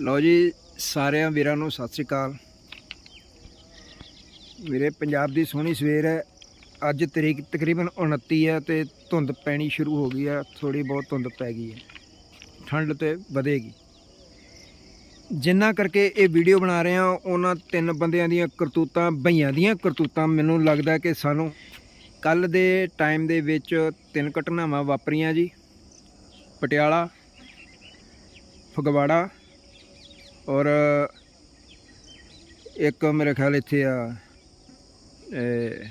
ਲਓ ਜੀ, ਸਾਰਿਆਂ ਵੀਰਾਂ ਨੂੰ ਸਤਿ ਸ੍ਰੀ ਅਕਾਲ। ਵੀਰੇ, ਪੰਜਾਬ ਦੀ ਸੋਹਣੀ ਸਵੇਰ ਹੈ। ਅੱਜ ਤਰੀਕ ਤਕਰੀਬਨ 29 ਹੈ ਤੇ ਧੁੰਦ ਪੈਣੀ ਸ਼ੁਰੂ ਹੋ ਗਈ ਹੈ। ਥੋੜੀ ਬਹੁਤ ਧੁੰਦ ਪੈ ਗਈ ਹੈ। ਠੰਡ ਤੇ ਵਧੇਗੀ। ਜਿੰਨਾ ਕਰਕੇ ਇਹ ਵੀਡੀਓ ਬਣਾ ਰਹੇ ਹਾਂ, ਉਹਨਾਂ ਤਿੰਨ ਬੰਦਿਆਂ ਦੀਆਂ ਕਰਤੂਤਾਂ ਭਈਆਂ ਦੀਆਂ ਕਰਤੂਤਾਂ ਮੈਨੂੰ ਲੱਗਦਾ ਕਿ ਸਾਨੂੰ ਕੱਲ ਦੇ ਟਾਈਮ ਦੇ ਵਿੱਚ ਤਿੰਨ ਘਟਨਾਵਾਂ ਵਾਪਰੀਆਂ ਜੀ। ਪਟਿਆਲਾ, ਫਗਵਾੜਾ ਔਰ ਇੱਕ ਮੇਰੇ ਖਿਆਲ ਇੱਥੇ ਆ, ਇਹ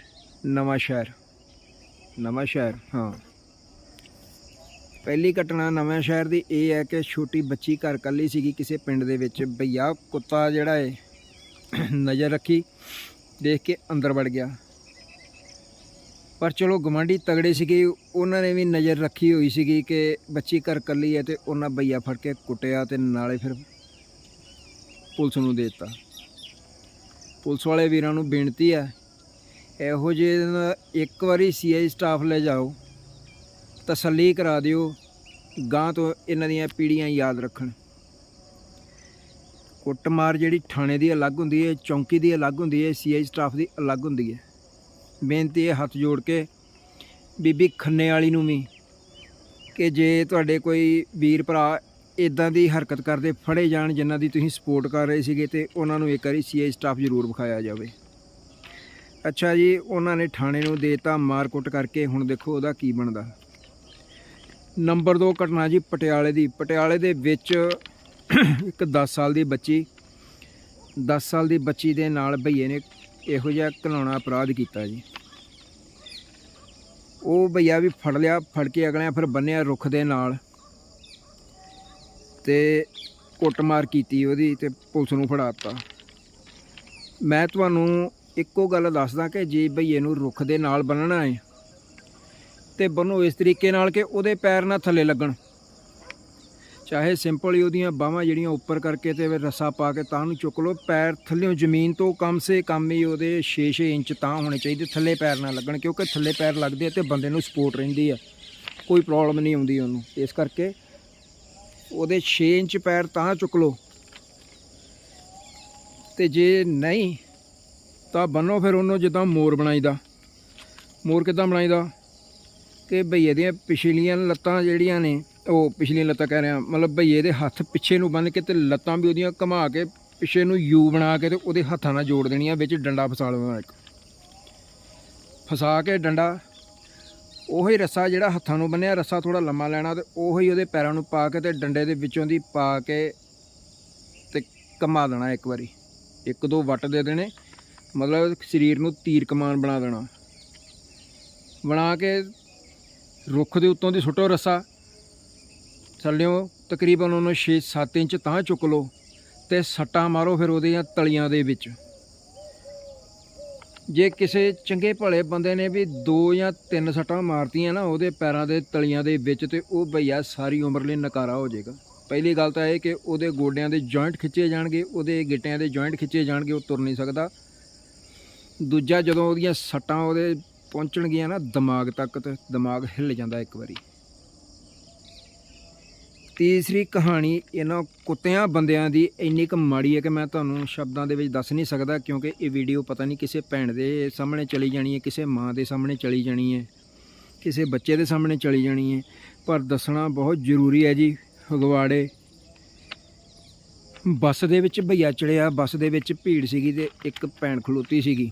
ਨਵਾਂ ਸ਼ਹਿਰ ਨਵਾਂ ਸ਼ਹਿਰ, ਹਾਂ। ਪਹਿਲੀ ਘਟਨਾ ਨਵਾਂ ਸ਼ਹਿਰ ਦੀ ਇਹ ਹੈ ਕਿ ਛੋਟੀ ਬੱਚੀ ਘਰ ਕੱਲੀ ਸੀਗੀ, ਕਿਸੇ ਪਿੰਡ ਦੇ ਵਿੱਚ। ਭਈਆ ਕੁੱਤਾ ਜਿਹੜਾ ਹੈ ਨਜ਼ਰ ਰੱਖੀ, ਦੇਖ ਕੇ ਅੰਦਰ ਵੜ ਗਿਆ। ਪਰ ਚਲੋ ਗਵਾਂਢੀ ਤਗੜੇ ਸੀਗੇ, ਉਹਨਾਂ ਨੇ ਵੀ ਨਜ਼ਰ ਰੱਖੀ ਹੋਈ ਸੀਗੀ ਕਿ ਬੱਚੀ ਘਰ ਕੱਲੀ ਹੈ ਤੇ ਉਹਨਾਂ ਭਈਆ ਫੜ ਕੇ ਕੁੱਟਿਆ ਤੇ ਨਾਲੇ ਫਿਰ ਪੁਲਿਸ ਨੂੰ ਦੇ ਦਿੱਤਾ। ਪੁਲਿਸ ਵਾਲੇ ਵੀਰਾਂ ਨੂੰ ਬੇਨਤੀ ਹੈ, ਇਹੋ ਜਿਹੇ ਇੱਕ ਵਾਰੀ ਸੀਆਈ ਸਟਾਫ ਲੈ ਜਾਓ, ਤਸੱਲੀ ਕਰਾ ਦਿਓ ਗਾਂ ਤੋਂ ਇਹਨਾਂ ਦੀਆਂ ਪੀੜੀਆਂ ਯਾਦ ਰੱਖਣ। ਕੁੱਟਮਾਰ ਜਿਹੜੀ ਥਾਣੇ ਦੀ ਅਲੱਗ ਹੁੰਦੀ ਹੈ, ਚੌਂਕੀ ਦੀ ਅਲੱਗ ਹੁੰਦੀ ਹੈ ਸੀਆਈ ਸਟਾਫ ਦੀ ਅਲੱਗ ਹੁੰਦੀ ਹੈ। ਬੇਨਤੀ ਹੈ ਹੱਥ ਜੋੜ ਕੇ, ਬੀਬੀ ਖੰਨੇ ਵਾਲੀ ਨੂੰ ਵੀ, ਕਿ ਜੇ ਤੁਹਾਡੇ ਕੋਈ ਵੀਰ ਭਰਾ ਇਦਾਂ ਦੀ ਹਰਕਤ ਕਰਦੇ ਫੜੇ ਜਾਣ ਜਿਨ੍ਹਾਂ ਦੀ ਤੁਸੀਂ ਸਪੋਰਟ ਕਰ ਰਹੇ ਸੀਗੇ ਤੇ ਉਹਨਾਂ ਨੂੰ ਇੱਕ ਵਾਰੀ ਸੀਆਈ ਸਟਾਫ ਜ਼ਰੂਰ ਵਿਖਾਇਆ ਜਾਵੇ। ਅੱਛਾ ਜੀ, ਉਹਨਾਂ ਨੇ ਥਾਣੇ ਨੂੰ ਦੇਤਾ ਮਾਰਕੁੱਟ ਕਰਕੇ। ਹੁਣ ਦੇਖੋ ਉਹਦਾ ਕੀ ਬਣਦਾ। ਨੰਬਰ 2 ਘਟਨਾ ਜੀ ਪਟਿਆਲੇ ਦੀ। ਪਟਿਆਲੇ ਦੇ ਵਿੱਚ ਇੱਕ 10 ਸਾਲ ਦੀ ਬੱਚੀ 10 ਸਾਲ ਦੀ ਬੱਚੀ ਦੇ ਨਾਲ ਭਈਏ ਨੇ ਇਹੋ ਜਿਹਾ ਘਿਨਾਉਣਾ ਅਪਰਾਧ ਕੀਤਾ ਜੀ। ਉਹ ਭਈਆ ਵੀ ਫੜ ਲਿਆ, ਫੜ ਕੇ ਅਗਲਿਆਂ ਫਿਰ ਬੰਨਿਆ ਰੁੱਖ ਦੇ ਨਾਲ। ਤੇ ਕੁੱਟਮਾਰ ਕੀਤੀ ਉਹਦੀ ਤੇ ਪੁਲਿਸ ਨੂੰ ਫੜਾਤਾ। ਮੈਂ ਤੁਹਾਨੂੰ ਇੱਕੋ ਗੱਲ ਦੱਸਦਾ ਕਿ ਜੇ ਬਈਏ ਨੂੰ ਰੁੱਖ ਦੇ ਨਾਲ ਬੰਨਣਾ ਹੈ ਤੇ ਬੰਨੋ ਇਸ ਤਰੀਕੇ ਨਾਲ ਕਿ ਉਹਦੇ ਪੈਰ ਨਾ ਥੱਲੇ ਲੱਗਣ। ਚਾਹੇ ਸਿੰਪਲ ਹੀ ਉਹਦੀਆਂ ਬਾਹਾਂ ਜਿਹੜੀਆਂ ਉੱਪਰ ਕਰਕੇ ਤੇ ਰੱਸਾ ਪਾ ਕੇ ਤਾਂ ਨੂੰ ਚੁੱਕ ਲਓ, ਪੈਰ ਥੱਲੇੋਂ ਜ਼ਮੀਨ ਤੋਂ ਕਮ ਸੇ ਕਮ ਹੀ ਉਹਦੇ 6-6 ਇੰਚ ਤਾਂ ਹੋਣੇ ਚਾਹੀਦੇ, ਥੱਲੇ ਪੈਰ ਨਾ ਲੱਗਣ ਕਿਉਂਕਿ ਥੱਲੇ ਪੈਰ ਲੱਗਦੇ ਆ ਤੇ ਬੰਦੇ ਨੂੰ ਸਪੋਰਟ ਰਹਿੰਦੀ ਆ, ਕੋਈ ਪ੍ਰੋਬਲਮ ਨਹੀਂ ਆਉਂਦੀ ਉਹਨੂੰ। ਇਸ ਕਰਕੇ ਉਹਦੇ 6 ਇੰਚ ਪੈਰ ਤਾਂ ਚੁੱਕ ਲਓ। ਤੇ ਜੇ ਨਹੀਂ, ਤਾਂ ਬੰਨੋ ਫਿਰ ਉਹਨੂੰ ਜਿੱਦਾਂ ਮੋਰ ਬਣਾਈਦਾ। ਮੋਰ ਕਿੱਦਾਂ ਬਣਾਈਦਾ? ਕਿ ਭਈਏ ਦੀਆਂ ਪਿਛਲੀਆਂ ਲੱਤਾਂ ਜਿਹੜੀਆਂ ਨੇ, ਉਹ ਪਿਛਲੀਆਂ ਲੱਤਾਂ ਕਹਿ ਰਿਹਾ, ਮਤਲਬ ਭਈਏ ਦੇ ਹੱਥ ਪਿੱਛੇ ਨੂੰ ਬੰਨ ਕੇ ਤੇ ਲੱਤਾਂ ਵੀ ਉਹਦੀਆਂ ਘੁਮਾ ਕੇ ਪਿੱਛੇ ਨੂੰ ਯੂ ਬਣਾ ਕੇ ਤੇ ਉਹਦੇ ਹੱਥਾਂ ਨਾਲ ਜੋੜ ਦੇਣੀਆਂ, ਵਿੱਚ ਡੰਡਾ ਫਸਾ ਲਵਾਂ ਇੱਕ। ਫਸਾ ਕੇ ਡੰਡਾ ਉਹੀ ਰੱਸਾ ਜਿਹੜਾ ਹੱਥਾਂ ਨੂੰ ਬੰਨਿਆ, ਰੱਸਾ ਥੋੜਾ ਲੰਮਾ ਲੈਣਾ ਤੇ ਉਹੀ ਉਹਦੇ ਪੈਰਾਂ ਨੂੰ ਪਾ ਕੇ ਤੇ ਡੰਡੇ ਦੇ ਵਿੱਚੋਂ ਦੀ ਪਾ ਕੇ ਤੇ ਘੁਮਾ ਦੇਣਾ ਇੱਕ ਵਾਰੀ। ਇੱਕ ਦੋ ਵੱਟ ਦੇ ਦੇਣੇ, ਮਤਲਬ ਸਰੀਰ ਨੂੰ ਤੀਰ ਕਮਾਨ ਬਣਾ ਦੇਣਾ। ਬਣਾ ਕੇ ਰੁੱਖ ਦੇ ਉੱਤੋਂ ਦੀ ਸੁੱਟੋ ਰੱਸਾ। ਥੱਲਿਓ ਤਕਰੀਬਨ ਉਹਨੂੰ 6-7 ਇੰਚ ਤਾਂ ਚੁੱਕ ਲਓ ਤੇ ਸੱਟਾਂ ਮਾਰੋ ਫਿਰ ਉਹਦੀਆਂ ਤਲੀਆਂ ਦੇ ਵਿੱਚ। ਜੇ ਕਿਸੇ ਚੰਗੇ ਭਲੇ ਬੰਦੇ ਨੇ ਵੀ ਦੋ ਜਾਂ ਤਿੰਨ ਸੱਟਾਂ ਮਾਰਤੀਆਂ ਨਾ ਉਹਦੇ ਪੈਰਾਂ ਦੇ ਤਲੀਆਂ ਦੇ ਵਿੱਚ ਤੇ ਉਹ ਭਈਆ ਸਾਰੀ ਉਮਰ ਲਈ ਨਕਾਰਾ ਹੋ ਜਾਏਗਾ। ਪਹਿਲੀ ਗੱਲ ਤਾਂ ਇਹ ਕਿ ਉਹਦੇ ਗੋਡਿਆਂ ਦੇ ਜੁਆਇੰਟ ਖਿੱਚੇ ਜਾਣਗੇ, ਉਹਦੇ ਗਿੱਟਿਆਂ ਦੇ ਜੁਆਇੰਟ ਖਿੱਚੇ ਜਾਣਗੇ, ਉਹ ਤੁਰ ਨਹੀਂ ਸਕਦਾ। ਦੂਜਾ ਜਦੋਂ ਉਹਦੀਆਂ ਸੱਟਾਂ ਉਹਦੇ ਪਹੁੰਚਣਗੀਆਂ ਨਾ, ਦਿਮਾਗ ਤੱਕ ਤੇ ਦਿਮਾਗ ਹਿੱਲ ਜਾਂਦਾ ਇੱਕ ਵਾਰੀ। ਤੀਸਰੀ ਕਹਾਣੀ ਇਹਨਾਂ ਕੁੱਤਿਆਂ ਬੰਦਿਆਂ ਦੀ ਇੰਨੀ ਕੁ ਮਾੜੀ ਹੈ ਕਿ ਮੈਂ ਤੁਹਾਨੂੰ ਸ਼ਬਦਾਂ ਦੇ ਵਿੱਚ ਦੱਸ ਨਹੀਂ ਸਕਦਾ ਕਿਉਂਕਿ ਇਹ ਵੀਡੀਓ ਪਤਾ ਨਹੀਂ ਕਿਸੇ ਭੈਣ ਦੇ ਸਾਹਮਣੇ ਚਲੀ ਜਾਣੀ ਹੈ, ਕਿਸੇ ਮਾਂ ਦੇ ਸਾਹਮਣੇ ਚਲੀ ਜਾਣੀ ਹੈ, ਕਿਸੇ ਬੱਚੇ ਦੇ ਸਾਹਮਣੇ ਚਲੀ ਜਾਣੀ ਹੈ। ਪਰ ਦੱਸਣਾ ਬਹੁਤ ਜ਼ਰੂਰੀ ਹੈ ਜੀ, ਫਗਵਾੜੇ। ਬੱਸ ਦੇ ਵਿੱਚ ਭਈਆ ਚੜਿਆ, ਬੱਸ ਦੇ ਵਿੱਚ ਭੀੜ ਸੀਗੀ ਤੇ ਇੱਕ ਭੈਣ ਖਲੋਤੀ ਸੀਗੀ।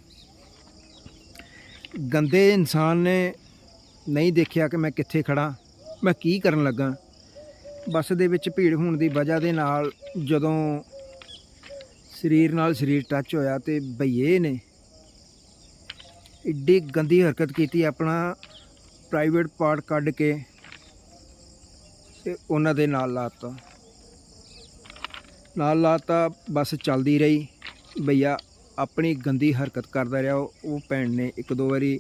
ਗੰਦੇ ਇਨਸਾਨ ਨੇ ਨਹੀਂ ਦੇਖਿਆ ਕਿ ਮੈਂ ਕਿੱਥੇ ਖੜਾ ਮੈਂ ਕੀ ਕਰਨ ਲੱਗਾ। ਬੱਸ ਦੇ ਵਿੱਚ ਭੀੜ ਹੋਣ ਦੀ ਵਜ੍ਹਾ ਦੇ ਨਾਲ ਜਦੋਂ ਸਰੀਰ ਨਾਲ ਸਰੀਰ ਟੱਚ ਹੋਇਆ ਤੇ ਭਈਏ ਨੇ ਇੱਡੀ ਗੰਦੀ ਹਰਕਤ ਕੀਤੀ ਆਪਣਾ ਪ੍ਰਾਈਵੇਟ ਪਾਰਟ ਕੱਢ ਕੇ ਤੇ ਉਹਨਾਂ ਦੇ ਨਾਲ ਲਾਤਾ। ਨਾਲ ਲਾਤਾ, ਬੱਸ ਚੱਲਦੀ ਰਹੀ। ਭਈਆ ਆਪਣੀ ਗੰਦੀ ਹਰਕਤ ਕਰਦਾ ਰਿਹਾ। ਉਹ ਉਹ ਭੈਣ ਨੇ ਇੱਕ ਦੋ ਵਾਰੀ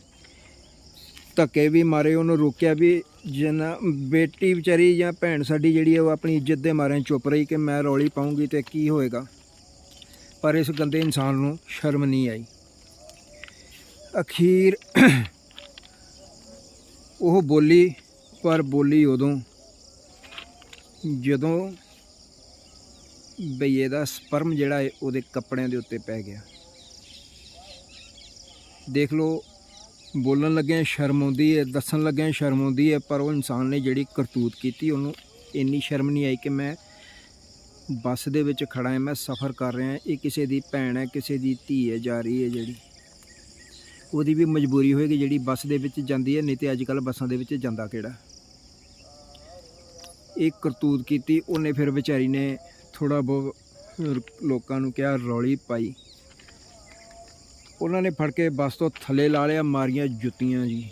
ਧੱਕੇ ਵੀ ਮਾਰੇ, ਉਹਨੂੰ ਰੋਕਿਆ ਵੀ ਜਨਾ ਬੇਟੀ ਵਿਚਾਰੀ ਜਾਂ ਭੈਣ ਸਾਡੀ ਜਿਹੜੀ ਹੈ ਉਹ ਆਪਣੀ ਇੱਜ਼ਤ ਦੇ ਮਾਰੇ ਚੁੱਪ ਰਹੀ ਕਿ ਮੈਂ ਰੌਲੀ ਪਾਉਂਗੀ ਤੇ ਕੀ ਹੋਏਗਾ। ਪਰ ਇਸ ਗੰਦੇ ਇਨਸਾਨ ਨੂੰ ਸ਼ਰਮ ਨਹੀਂ ਆਈ। ਅਖੀਰ ਉਹ ਬੋਲੀ, ਪਰ ਬੋਲੀ ਉਦੋਂ ਜਦੋਂ ਬਈਏ ਦਾ ਸਪਰਮ ਜਿਹੜਾ ਹੈ ਉਹਦੇ ਕੱਪੜਿਆਂ ਦੇ ਉੱਤੇ ਪੈ ਗਿਆ। ਦੇਖ ਲਓ ਬੋਲਣ ਲੱਗਿਆਂ ਸ਼ਰਮ ਆਉਂਦੀ ਹੈ, ਦੱਸਣ ਲੱਗਿਆਂ ਸ਼ਰਮ ਆਉਂਦੀ ਹੈ, ਪਰ ਉਹ ਇਨਸਾਨ ਨੇ ਜਿਹੜੀ ਕਰਤੂਤ ਕੀਤੀ, ਉਹਨੂੰ ਇੰਨੀ ਸ਼ਰਮ ਨਹੀਂ ਆਈ ਕਿ ਮੈਂ ਬੱਸ ਦੇ ਵਿੱਚ ਖੜਾ ਹਾਂ, ਮੈਂ ਸਫ਼ਰ ਕਰ ਰਿਹਾ ਇਹ ਕਿਸੇ ਦੀ ਭੈਣ ਹੈ, ਕਿਸੇ ਦੀ ਧੀ ਹੈ, ਜਾ ਰਹੀ ਹੈ ਜਿਹੜੀ। ਉਹਦੀ ਵੀ ਮਜਬੂਰੀ ਹੋਏਗੀ ਜਿਹੜੀ ਬੱਸ ਦੇ ਵਿੱਚ ਜਾਂਦੀ ਹੈ, ਨਹੀਂ ਤੇ ਅੱਜ ਕੱਲ ਬੱਸਾਂ ਦੇ ਵਿੱਚ ਜਾਂਦਾ ਕਿਹੜਾ। ਇਹ ਕਰਤੂਤ ਕੀਤੀ, ਉਹਨੇ ਫਿਰ ਵਿਚਾਰੀ ਨੇ ਥੋੜਾ ਬਹੁਤ ਲੋਕਾਂ ਨੂੰ ਕਿਹਾ, ਰੌਲੀ ਪਾਈ। ਉਹਨਾਂ ਨੇ ਫੜ ਕੇ ਬੱਸ ਤੋਂ ਥੱਲੇ ਲਾ ਲਿਆ, ਮਾਰੀਆਂ ਜੁੱਤੀਆਂ ਜੀ।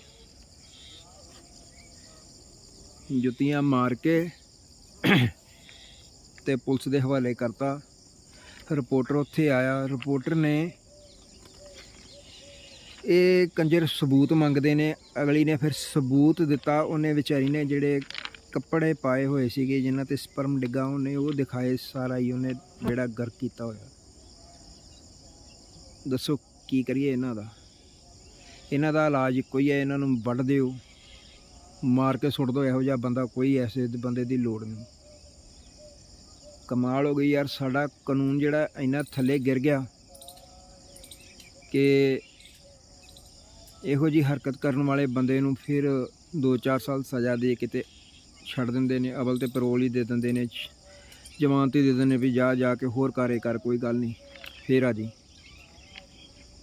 ਜੁੱਤੀਆਂ ਮਾਰ ਕੇ ਤੇ ਪੁਲਿਸ ਦੇ ਹਵਾਲੇ ਕਰਤਾ। ਰਿਪੋਰਟਰ ਉੱਥੇ ਆਇਆ। ਰਿਪੋਰਟਰ ਨੇ ਇਹ ਕੰਜਰ ਸਬੂਤ ਮੰਗਦੇ ਨੇ। ਅਗਲੀ ਨੇ ਫਿਰ ਸਬੂਤ ਦਿੱਤਾ। ਉਹਨੇ ਵਿਚਾਰੀ ਨੇ ਜਿਹੜੇ ਕੱਪੜੇ ਪਾਏ ਹੋਏ ਸੀਗੇ, ਜਿਨ੍ਹਾਂ ਤੇ ਸਪਰਮ ਡਿੱਗਾ, ਉਹਨੇ ਉਹ ਦਿਖਾਏ ਸਾਰਾ ਹੀ। ਉਹਨੇ ਜਿਹੜਾ ਗਰ ਕੀਤਾ ਹੋਇਆ। ਦੱਸੋ ਕੀ ਕਰੀਏ ਇਹਨਾਂ ਦਾ? ਇਹਨਾਂ ਦਾ ਇਲਾਜ ਇੱਕੋ ਹੀ ਹੈ, ਇਹਨਾਂ ਨੂੰ ਵੱਢ ਦਿਓ। ਮਾਰ ਕੇ ਸੁੱਟ ਦਿਓ, ਇਹੋ ਜਿਹਾ ਬੰਦਾ ਕੋਈ ਐਸੇ ਬੰਦੇ ਦੀ ਲੋੜ ਨਹੀਂ। ਕਮਾਲ ਹੋ ਗਈ ਯਾਰ, ਸਾਡਾ ਕਾਨੂੰਨ ਜਿਹੜਾ ਇੰਨਾ ਥੱਲੇ ਗਿਰ ਗਿਆ ਕਿ ਇਹੋ ਜੀ ਹਰਕਤ ਕਰਨ ਵਾਲੇ ਬੰਦੇ ਨੂੰ ਫਿਰ 2-4 ਸਾਲ ਸਜ਼ਾ ਦੇ ਕਿਤੇ ਛੱਡ ਦਿੰਦੇ ਨੇ, ਅਵਲ ਤੇ ਪੈਰੋਲ ਹੀ ਦੇ ਦਿੰਦੇ ਨੇ ਜ਼ਮਾਨਤ ਹੀ ਦੇ ਦਿੰਦੇ ਨੇ ਵੀ ਜਾ ਜਾ ਕੇ ਹੋਰ ਕਾਰੇ ਕਰ ਕੋਈ ਗੱਲ ਨਹੀਂ। ਫੇਰ ਆ ਜੀ।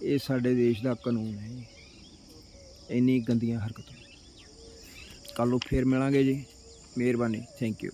ਇਹ ਸਾਡੇ ਦੇਸ਼ ਦਾ ਕਾਨੂੰਨ ਹੈ ਜੀ। ਇੰਨੀ ਗੰਦੀਆਂ ਹਰਕਤਾਂ। ਕੱਲ ਨੂੰ ਫੇਰ ਮਿਲਾਂਗੇ ਜੀ। ਮਿਹਰਬਾਨੀ। Thank you